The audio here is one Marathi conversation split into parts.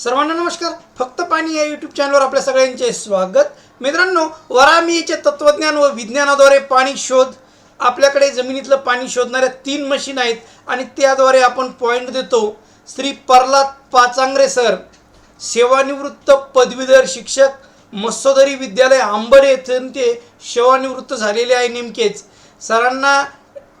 सर्वांना नमस्कार. फक्त पाणी या यूट्यूब चॅनलवर आपल्या सगळ्यांचे स्वागत. मित्रांनो वरामीचे तत्वज्ञान व विज्ञानाद्वारे पाणी शोध. आपल्याकडे जमिनीतलं पाणी शोधणाऱ्या तीन मशीन आहेत आणि त्याद्वारे आपण पॉईंट देतो. श्री प्रल्हाद पाचांगरे सर सेवानिवृत्त पदवीधर शिक्षक मत्स्योदरी विद्यालय आंबड येथून ते सेवानिवृत्त झालेले आहे नेमकेच. सरांना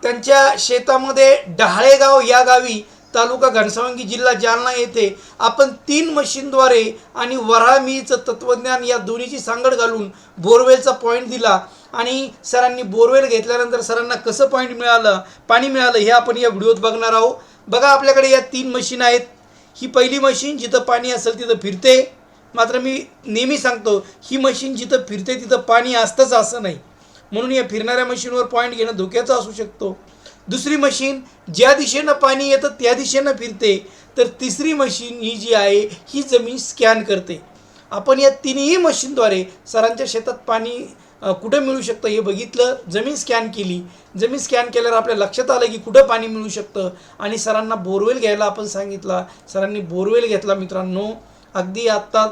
त्यांच्या शेतामध्ये डहाळेगाव या गावी तालुका घनसावंगी जिल्हा जालना येथे आपण तीन मशीनद्वारे आणि वरामीचं तत्त्वज्ञान या दोन्हीची सांगड घालून बोरवेलचा पॉईंट दिला. आणि सरांनी बोरवेल घेतल्यानंतर सरांना कसं पॉईंट मिळालं पाणी मिळालं हे आपण या व्हिडिओत बघणार आहोत. बघा आपल्याकडे या तीन मशीन आहेत. ही पहिली मशीन जिथं पाणी असेल तिथं फिरते. मात्र मी नेहमी सांगतो ही मशीन जिथं फिरते तिथं पाणी असतंच असं नाही. म्हणून या फिरणाऱ्या मशीनवर पॉईंट घेणं धोक्याचं असू शकतो. दुसरी मशीन ज्या दिशेनं पाणी येतं त्या दिशेनं फिरते तर तिसरी मशीन ही जी आहे ही जमीन स्कॅन करते. आपण या तिन्ही मशीनद्वारे सरांच्या शेतात पाणी कुठं मिळू शकतं हे बघितलं जमीन स्कॅन केली. जमीन स्कॅन केल्यावर आपल्या लक्षात आलं की कुठं पाणी मिळू शकतं आणि सरांना बोरवेल घ्यायला आपण सांगितला. सरांनी बोरवेल घेतला मित्रांनो. अगदी आत्ता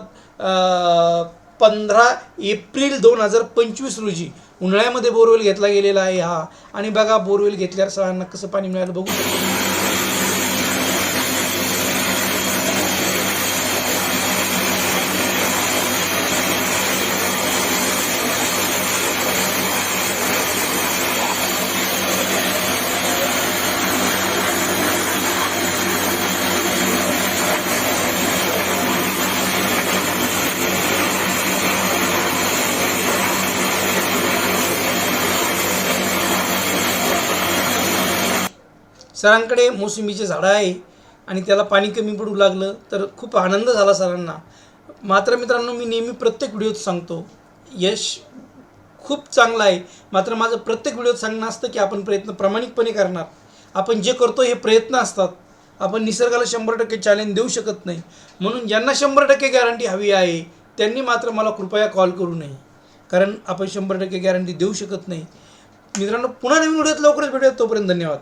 पंधरा एप्रिल दोन हजार पंचवीस रोजी उन्हाळ्यामध्ये बोरवेल घेतला गेलेला आहे हा. आणि बघा बोरवेल घेतल्यावर सरांना कसं पाणी मिळालं बघू सरांकडे मोसंबीचे झाडं आहे आणि त्याला पाणी कमी पडू लागलं तर खूप आनंद झाला सरांना. मात्र मित्रांनो मी नेहमी प्रत्येक व्हिडिओत सांगतो यश खूप चांगलं आहे. मात्र माझं प्रत्येक व्हिडिओत सांगणं असतं की आपण प्रयत्न प्रामाणिकपणे करणार. आपण जे करतो हे प्रयत्न असतात. आपण निसर्गाला शंभर टक्के चॅलेंज देऊ शकत नाही. म्हणून ज्यांना शंभर टक्के गॅरंटी हवी आहे त्यांनी मात्र मला कृपया कॉल करू नये. कारण आपण शंभर टक्के गॅरंटी देऊ शकत नाही. मित्रांनो पुन्हा नवीन व्हिडिओत लवकरच भेटूयात तोपर्यंत धन्यवाद.